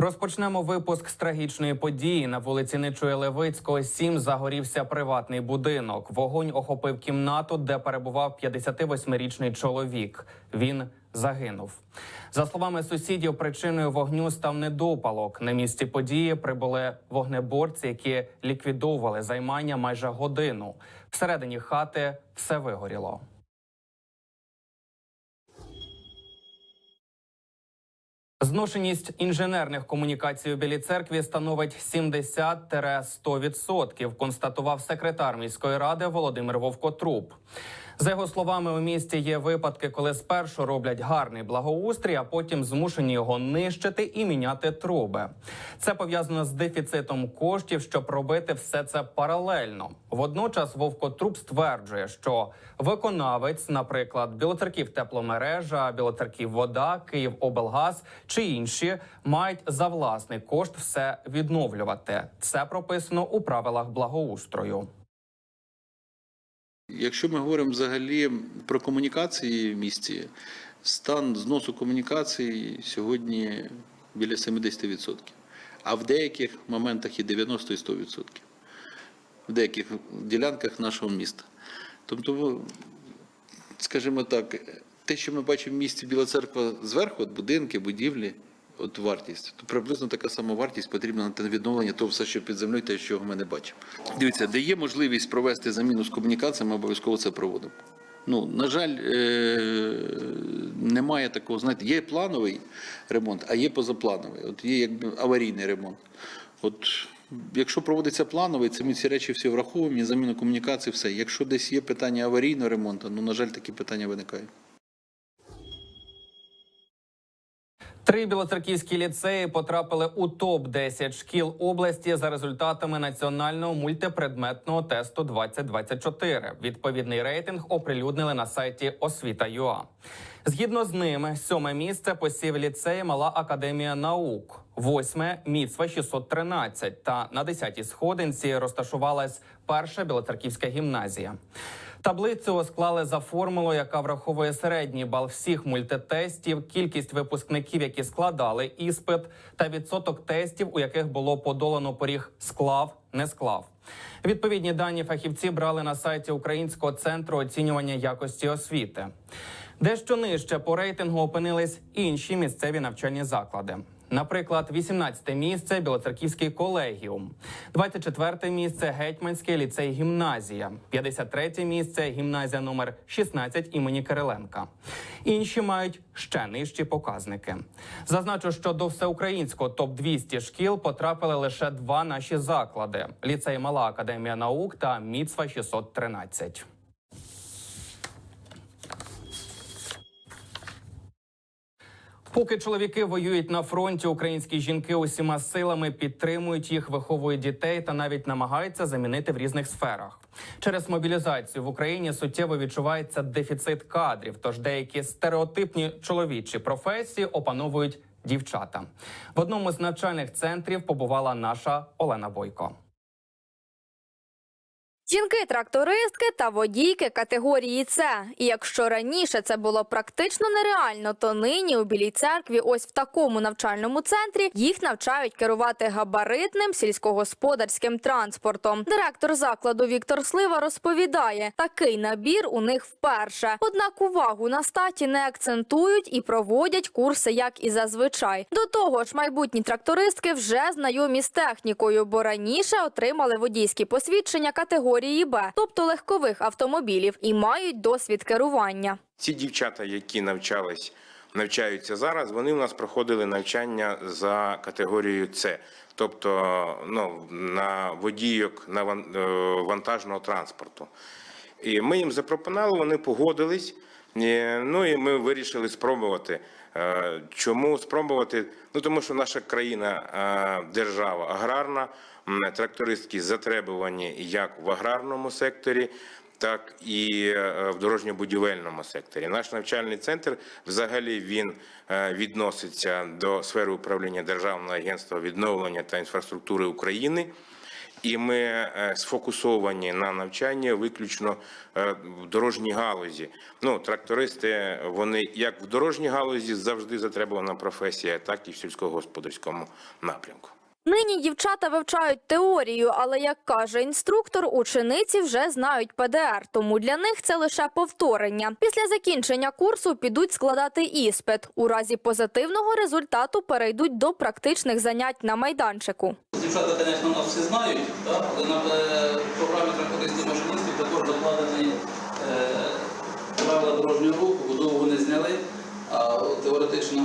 Розпочнемо випуск з трагічної події. На вулиці Нечує Левицького 7 загорівся приватний будинок. Вогонь охопив кімнату, де перебував 58-річний чоловік. Він загинув. За словами сусідів, причиною вогню став недопалок. На місці події прибули вогнеборці, які ліквідовували займання майже годину. Всередині хати все вигоріло. Зношеність інженерних комунікацій у Білій церкві становить 70-100%, констатував секретар міської ради Володимир Вовкотруб. За його словами, у місті є випадки, коли спершу роблять гарний благоустрій, а потім змушені його нищити і міняти труби. Це пов'язано з дефіцитом коштів, щоб робити все це паралельно. Водночас Вовкотруб стверджує, що виконавець, наприклад, Білоцерків тепломережа, Білоцерків вода, Київ облгаз чи інші мають за власний кошт все відновлювати. Це прописано у правилах благоустрою. Якщо ми говоримо взагалі про комунікації в місті, стан зносу комунікацій сьогодні біля 70%. А в деяких моментах і 90 і 100%. В деяких ділянках нашого міста. Тобто, скажімо так, те, що ми бачимо в місті Біла Церква зверху, от будинки, будівлі, от вартість, то приблизно така сама вартість потрібна на відновлення того все, що під землею, те, що ми не бачимо. Дивіться, де є можливість провести заміну з комунікаціями, ми обов'язково це проводимо. Ну, на жаль, е- немає такого, знаєте, є плановий ремонт, а є позаплановий. От є якби аварійний ремонт. От якщо проводиться плановий, це ми ці речі всі враховуємо, і заміна комунікації, все. Якщо десь є питання аварійного ремонту, ну на жаль, такі питання виникають. Три білоцерківські ліцеї потрапили у топ 10 шкіл області за результатами національного мультипредметного тесту 2024. Відповідний рейтинг оприлюднили на сайті освіта.ua. Згідно з ними, сьоме місце посів ліцей Мала Академія наук, восьме міцва 613 та на десятій сходинці розташувалась перша білоцерківська гімназія. Таблицю склали за формулою, яка враховує середній бал всіх мультитестів, кількість випускників, які складали іспит, та відсоток тестів, у яких було подолано поріг склав, не склав. Відповідні дані фахівці брали на сайті Українського центру оцінювання якості освіти. Дещо нижче по рейтингу опинились інші місцеві навчальні заклади. Наприклад, 18 місце Білоцерківський колегіум, 24 місце Гетьманський ліцей гімназія, 53 місце гімназія номер 16 імені Кириленка. Інші мають ще нижчі показники. Зазначу, що до всеукраїнського топ 200 шкіл потрапили лише два наші заклади: ліцей Мала Академія наук та Міцва 613. Поки чоловіки воюють на фронті, українські жінки усіма силами підтримують їх, виховують дітей та навіть намагаються замінити в різних сферах. Через мобілізацію в Україні суттєво відчувається дефіцит кадрів. Тож деякі стереотипні чоловічі професії опановують дівчата. В одному з навчальних центрів побувала наша Олена Бойко. Жінки-трактористки та водійки категорії С. І якщо раніше це було практично нереально, то нині у Білій церкві, ось в такому навчальному центрі, їх навчають керувати габаритним сільськогосподарським транспортом. Директор закладу Віктор Слива розповідає, такий набір у них вперше. Однак увагу на статі не акцентують і проводять курси, як і зазвичай. До того ж, майбутні трактористки вже знайомі з технікою, бо раніше отримали водійські посвідчення категорії Б, тобто легкових автомобілів, і мають досвід керування. Ці дівчата, які навчались, навчаються зараз, вони у нас проходили навчання за категорією С, тобто ну, на водійок на е, вантажного транспорту. І ми їм запропонували, вони погодились. Ну і ми вирішили спробувати. Е, Чому спробувати? Ну тому що наша країна е, держава аграрна, м, трактористки затребувані як в аграрному секторі, так і е, в дорожньо-будівельному секторі. Наш навчальний центр взагалі він е, відноситься до сфери управління Державного агентства відновлення та інфраструктури України. І ми е, сфокусовані на навчанні виключно в дорожній галузі. Ну, трактористи, вони як в дорожній галузі завжди затребувана професія, так і в сільськогосподарському напрямку. Нині дівчата вивчають теорію, але як каже інструктор, учениці вже знають ПДР, тому для них це лише повторення. Після закінчення курсу підуть складати іспит. У разі позитивного результату перейдуть до практичних занять на майданчику. Дівчата, звісно, нас всі знають, але на е, програмі трактористів машиністів також докладені е, правила дорожнього руху, будову вони зняли, а теоретично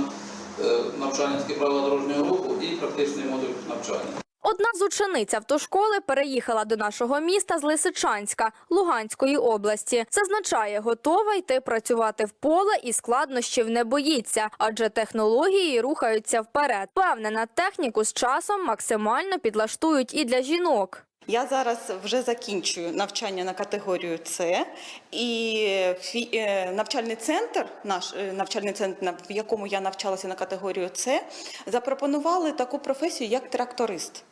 е, навчання тільки правила дорожнього руху і практичний модуль навчання. Одна з учениць автошколи переїхала до нашого міста з Лисичанська Луганської області. Зазначає, готова йти працювати в поле і складнощів не боїться, адже технології рухаються вперед. Певнена техніку з часом максимально підлаштують і для жінок. Я зараз вже закінчую навчання на категорію С, і е, навчальний центр, наш е, навчальний центр, в якому я навчалася на категорію С, запропонували таку професію, як тракторист.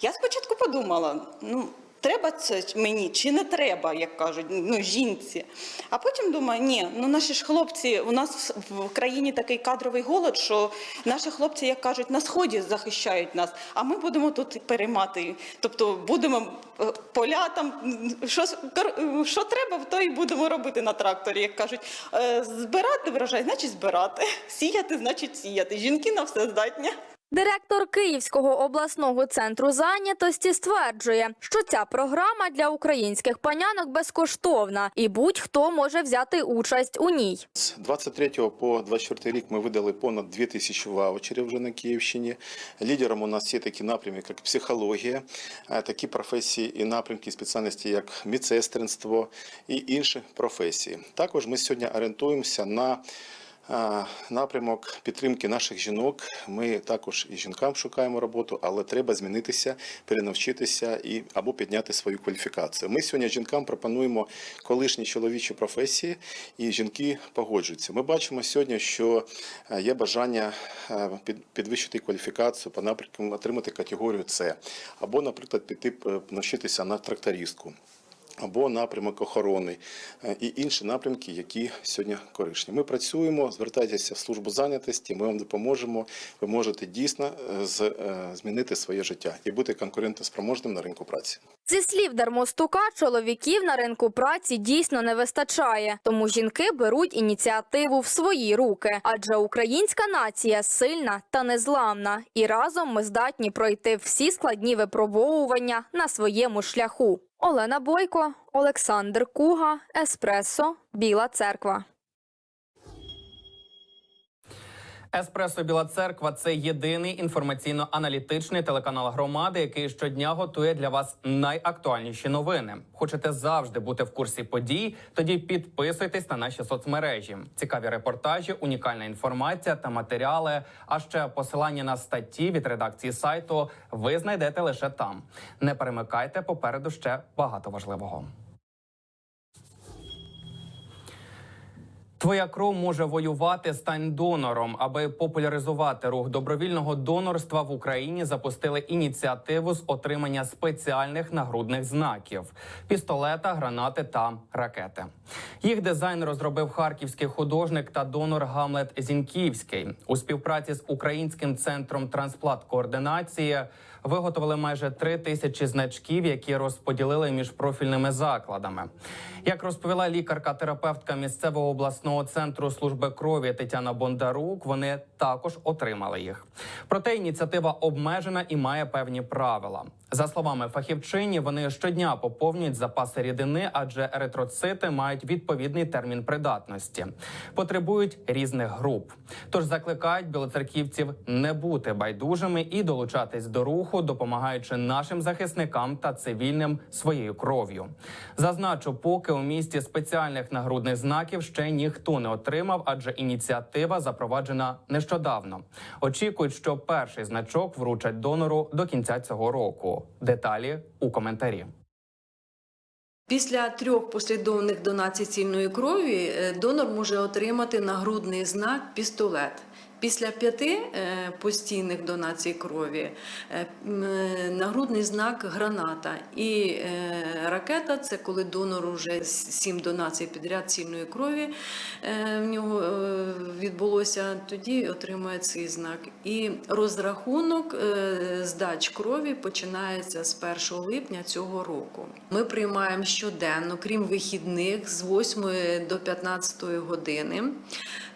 Я спочатку подумала, ну. Треба це мені чи не треба, як кажуть, ну жінці. А потім думаю, ні, ну наші ж хлопці, у нас в країні такий кадровий голод, що наші хлопці, як кажуть, на сході захищають нас, а ми будемо тут переймати. Тобто будемо е, поля там, що, що треба, то і будемо робити на тракторі. Як кажуть, Е, збирати врожай, значить збирати, сіяти, значить сіяти. Жінки на все здатні. Директор Київського обласного центру зайнятості стверджує, що ця програма для українських панянок безкоштовна, і будь-хто може взяти участь у ній. З 23 по 24 рік ми видали понад 2 тисячі ваучерів вже на Київщині. Лідером у нас є такі напрямки, як психологія, е, такі професії і напрямки спеціальності, як медсестринство і інші професії. Також ми сьогодні орієнтуємося на напрямок підтримки наших жінок. Ми також і жінкам шукаємо роботу, але треба змінитися, перенавчитися і або підняти свою кваліфікацію. Ми сьогодні жінкам пропонуємо колишні чоловічі професії, і жінки погоджуються. Ми бачимо сьогодні, що е, є бажання е, під- підвищити кваліфікацію по напрямку отримати категорію С, або, наприклад, піти е, навчитися на трактористку або напрямок охорони е, і інші напрямки, які сьогодні корисні. Ми працюємо, звертайтеся в службу зайнятості, ми вам допоможемо. Ви можете дійсно е, е, змінити своє життя і бути конкурентоспроможним на ринку праці. Зі слів Дармостука, чоловіків на ринку праці дійсно не вистачає, тому жінки беруть ініціативу в свої руки, адже українська нація сильна та незламна, і разом ми здатні пройти всі складні випробовування на своєму шляху. Олена Бойко, Олександр Куга, Еспресо, Біла Церква. Еспресо Біла Церква це єдиний інформаційно-аналітичний телеканал громади, який щодня готує для вас найактуальніші новини. Хочете завжди бути в курсі подій? Тоді підписуйтесь на наші соцмережі. Цікаві репортажі, унікальна інформація та матеріали. А ще посилання на статті від редакції сайту ви знайдете лише там. Не перемикайте попереду ще багато важливого. Твоя кров може воювати. Стань донором. Аби популяризувати рух добровільного донорства в Україні, запустили ініціативу з отримання спеціальних нагрудних знаків: пістолета, гранати та ракети. Їх дизайн розробив харківський художник та донор Гамлет Зінківський у співпраці з українським центром трансплант координації. Виготовили майже три тисячі значків, які розподілили між профільними закладами. Як розповіла лікарка-терапевтка місцевого обласного центру служби крові Тетяна Бондарук, вони також отримали їх. Проте ініціатива обмежена і має певні правила. За словами фахівчині, вони щодня поповнюють запаси рідини, адже еритроцити мають відповідний термін придатності, потребують різних груп. Тож закликають білоцерківців не бути байдужими і долучатись до руху, допомагаючи нашим захисникам та цивільним своєю кров'ю. Зазначу, поки у місті спеціальних нагрудних знаків ще ніхто не отримав, адже ініціатива запроваджена нещодавно. Очікують, що перший значок вручать донору до кінця цього року. Деталі у коментарі. Після трьох послідовних донацій цільної крові е, донор може отримати нагрудний знак пістолет. Після п'яти е, постійних донацій крові е, е, нагрудний знак граната і ракета це коли донор вже сім донацій підряд цільної крові в нього відбулося, тоді отримує цей знак. І розрахунок здач крові починається з 1 липня цього року. Ми приймаємо щоденно, крім вихідних, з 8 до 15 години.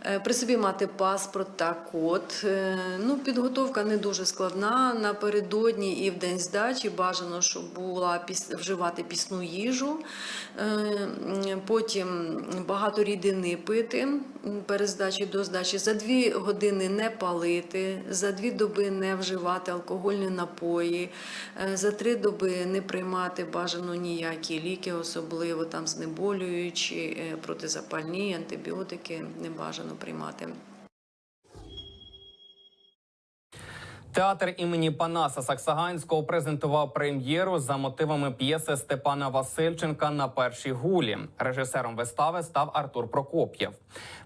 Е, При собі мати паспорт та код. Е, Ну, підготовка не дуже складна. Напередодні і в день здачі бажано, щоб була вживати пісну їжу. Е, Потім багато рідини пити здачею до здачі. За дві години не палити, за дві доби не вживати алкогольні напої, е, за три доби не приймати бажано ніякі ліки, особливо там знеболюючі, е, протизапальні, антибіотики не бажано приймати. Театр імені Панаса Саксаганського презентував прем'єру за мотивами п'єси Степана Васильченка на першій гулі. Режисером вистави став Артур Прокоп'єв.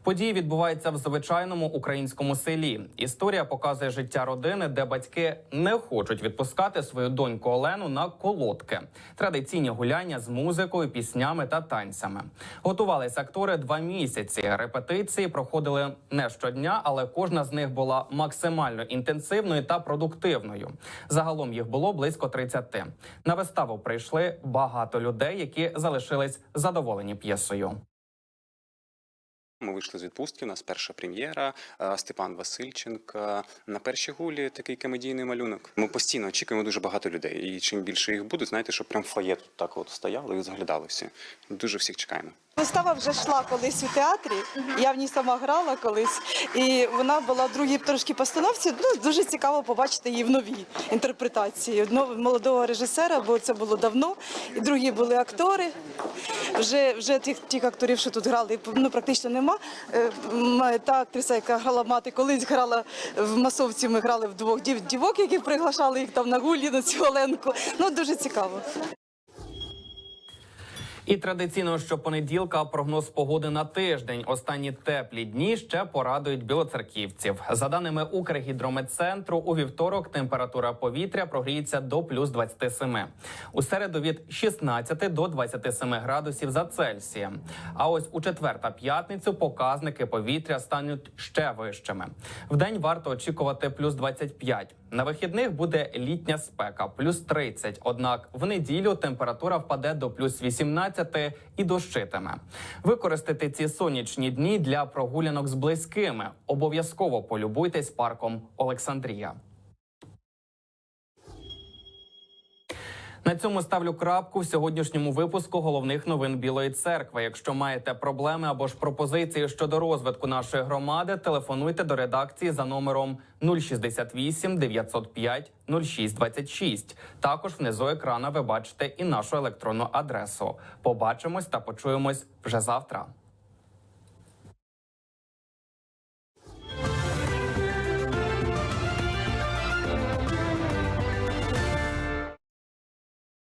Події відбуваються в звичайному українському селі. Історія показує життя родини, де батьки не хочуть відпускати свою доньку Олену на колодки. Традиційні гуляння з музикою, піснями та танцями. Готувалися актори два місяці. Репетиції проходили не щодня, але кожна з них була максимально інтенсивною та продуктивною. Загалом їх було близько 30. На виставу прийшли багато людей, які залишились задоволені п'єсою. Ми вийшли з відпустки. У нас перша прем'єра. е, Степан Васильченка. На першій гулі такий комедійний малюнок. Ми постійно очікуємо дуже багато людей. І чим більше їх буде, знаєте, щоб прям в фоє тут так от стояли і зглядали всі. Дуже всіх чекаємо. Вистава вже йшла колись у театрі. Я в ній сама грала колись, і вона була в другій трошки постановці. Ну дуже цікаво побачити її в новій інтерпретації одного молодого режисера, бо це було давно. І другі були актори. Вже вже тих тих акторів, що тут грали, ну практично нема. Е, Та актриса, яка грала мати, колись грала в масовці. Ми грали вдвох дів, дівок, які приглашали їх там на гулі на цю Оленку. Ну дуже цікаво. І традиційно щопонеділка прогноз погоди на тиждень. Останні теплі дні ще порадують білоцерківців. За даними Укргідрометцентру, у вівторок температура повітря прогріється до плюс 27. У середу від 16 до 27 градусів за Цельсієм. А ось у четвер та п'ятницю показники повітря стануть ще вищими. Вдень варто очікувати плюс 25. На вихідних буде літня спека, плюс 30. Однак в неділю температура впаде до плюс 18 і дощитиме. Використати ці сонячні дні для прогулянок з близькими. Обов'язково полюбуйтесь парком Олександрія. На цьому ставлю крапку в сьогоднішньому випуску головних новин Білої церкви. Якщо маєте проблеми або ж пропозиції щодо розвитку нашої громади, телефонуйте до редакції за номером 068 905 0626. Також внизу екрана ви бачите і нашу електронну адресу. Побачимось та почуємось вже завтра.